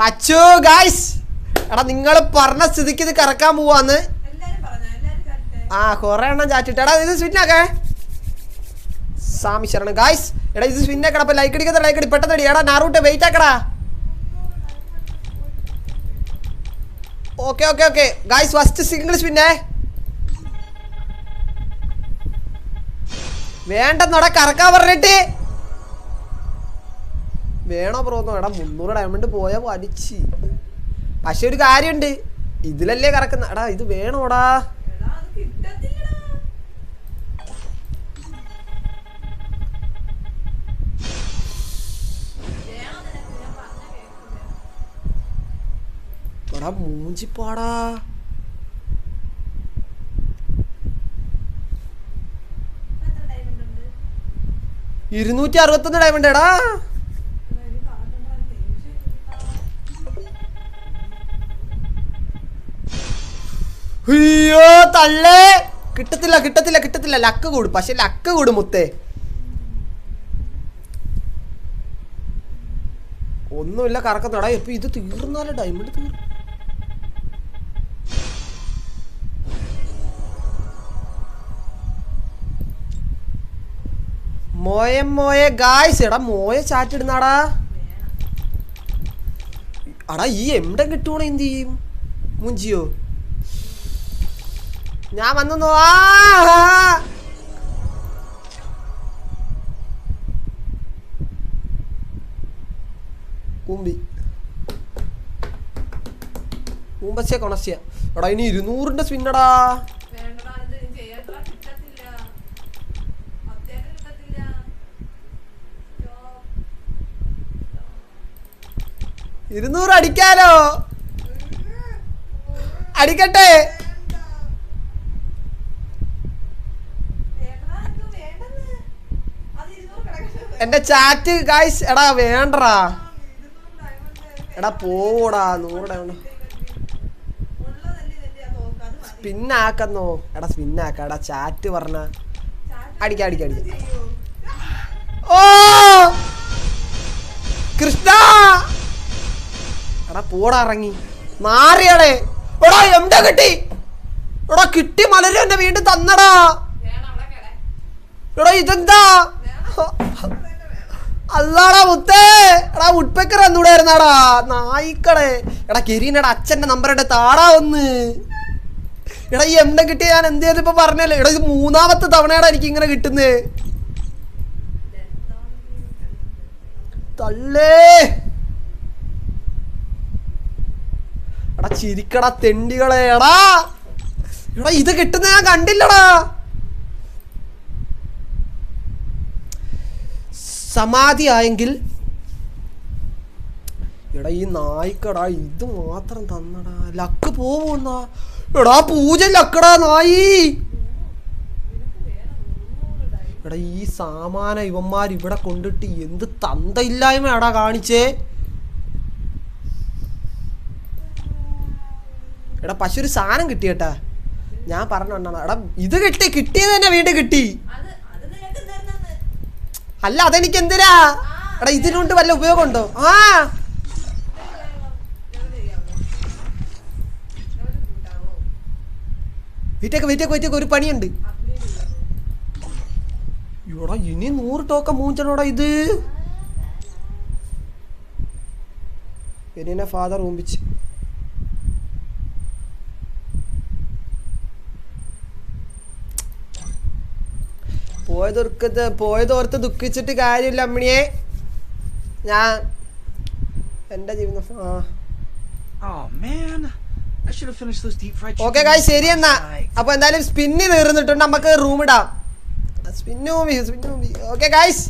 മച്ചു ഗായ്സ് എടാ നിങ്ങൾ പറഞ്ഞ സ്ഥിതിക്ക് ഇത് കറക്കാൻ പോവാന്ന്. ആ കൊറേ എണ്ണം ചാറ്റിട്ട്. എടാ ഇത് സ്വിന്നാക്കെ ശരണം. ഗായ്സ് എടാ ഇത് സ്വിന്നാക്കടാ അപ്പൊ ലൈക്ക് അടിക്കാത്ത ലൈക്ക് അടി. പെട്ടെന്ന് അടി. എടാ നാറൂട്ട് wait ആക്കടാ. Okay okay okay guys first single സ്പിന്നേ വേണ്ടെന്നോടെ കറക്കാൻ പറഞ്ഞിട്ട്. വേണോ ബ്രോ എടാ മുന്നൂറ് ഡയമണ്ട് പോയാ വലിച്ച്. പക്ഷെ ഒരു കാര്യമുണ്ട് ഇതിലല്ലേ കറക്കുന്ന എടാ ഇത് വേണോടാ. എടാ മൂഞ്ചിപ്പാടാ. ഇരുന്നൂറ്റി അറുപത്തൊന്ന് ഡയമണ്ട് എടാ. അയ്യോ തള്ളേ. കിട്ടത്തില്ല കിട്ടത്തില്ല കിട്ടത്തില്ല. ലക്ക് കൂടും. പക്ഷെ ലക്ക് കൂടും മുത്തേ. ഒന്നുമില്ല കറക്കത്തടാ ഇപ്പൊ ഇത് തീർന്നാലോ? ഡയമണ്ട് തീർന്നു മോയെ മോയെ. ഗായ്സ് എടാ മോയെ ചാറ്റ് ഇടുന്നാടാ. അടാ ഈ എവിടെ കിട്ടുവാണോ എന്ത് ചെയ്യും? മുഞ്ചിയോ? ഞാൻ വന്നു ആ കൂമ്പി. കൂമ്പസ്യ കൊണസ്യ എടാ ഇനി ഇരുന്നൂറിന്റെ സ്പിന്നടാ. ഇരുന്നൂറ് അടിക്കാലോ. അടിക്കട്ടെ വേണ്ടടാ, ഇത് വേണ്ടെന്ന്. അത് ഇരുന്നൂറ് കിടക്കട്ടെ. എന്റെ ചാറ്റ് ഗായ്സ് എടാ വേണ്ടടാ. എടാ പോടാ നൂറ് മതി. സ്പിന്നാക്കുന്നോ എടാ സ്പിന്നാക്ക എടാ ചാറ്റ് പറഞ്ഞ അടിക്ക അടിക്ക അടിക്ക. ഓ കൃഷ്ണ എടാ പോടാ ഇറങ്ങി മാറിയടേ എടാ എവിടെ കിട്ടി എടാ കിട്ടി മലരും എന്നെ വീണ്ടും തന്നടാ. എടാ ഇതെന്താ അല്ലാടാ മുത്തേ. എടാ ഉഡ്പെക്കർ എന്നൂടായിരുന്നാടാ നായിക്കളെ. എടാ കെരീനടാ അച്ഛന്റെ നമ്പർ എടുത്ത് താടാ ഒന്ന്. എടാ ഈ എവിടെ കിട്ടിയ ഞാൻ എന്ത് ചെയ്തിപ്പോ പറഞ്ഞല്ലേ? എടാ ഇത് മൂന്നാമത്തെ തവണയാടാ എനിക്ക് ഇങ്ങനെ കിട്ടുന്നേ. തള്ളേ. എടാ ചിരിക്കടാ തെണ്ടികളെ. എടാ. എടാ ഇത് കിട്ടുന്ന ഞാൻ കണ്ടില്ലടാ. സമാധി ആയെങ്കിൽ എടാ ഈ നായിക്കടാ ഇത് മാത്രം തന്നടാ. ലക്ക് പോവുന്ന എടാ പൂജ ലക്കടാ നായി. എടാ ഈ സാമാന ഇവന്മാർ ഇവിടെ കൊണ്ടിട്ട് എന്ത് തന്തയില്ലായ്മയാടാ കാണിച്ചേ. എടാ പശു ഒരു സാധനം കിട്ടിയേട്ടാ. ഞാൻ പറഞ്ഞോണ്ടാണ് എടാ ഇത് കിട്ടി കിട്ടിയത് തന്നെ വീണ്ടും കിട്ടി. അല്ല അതെനിക്ക് എന്തിനാ എടാ ഇതിനുകൊണ്ട് വല്ല ഉപയോഗമുണ്ടോ? ആ. വീറ്റൊക്കെ വീറ്റൊക്കെ വീറ്റൊക്കെ ഒരു പണിയുണ്ട്. ഇവിടെ ഇനി നൂറ് ടോക്ക മൂഞ്ചനോടാ ഇത്. എന്നെ ഫാദർ ഓമ്പിച്ച്. പോയതൊർക്കത്ത് പോയതോർത്ത് ദുഃഖിച്ചിട്ട് കാര്യമില്ല അമ്മിണിയെ. ഞാൻ എന്റെ ജീവിതം ആ. Oh ഓക്കെ ഗായ് കായ് wings ശരി എന്നാ. അപ്പൊ എന്തായാലും സ്പിന്നി തീർന്നിട്ടുണ്ട്. നമുക്ക് റൂം ഇടാം. സ്പിന്നു ഓക്കെ ഗായ്സ്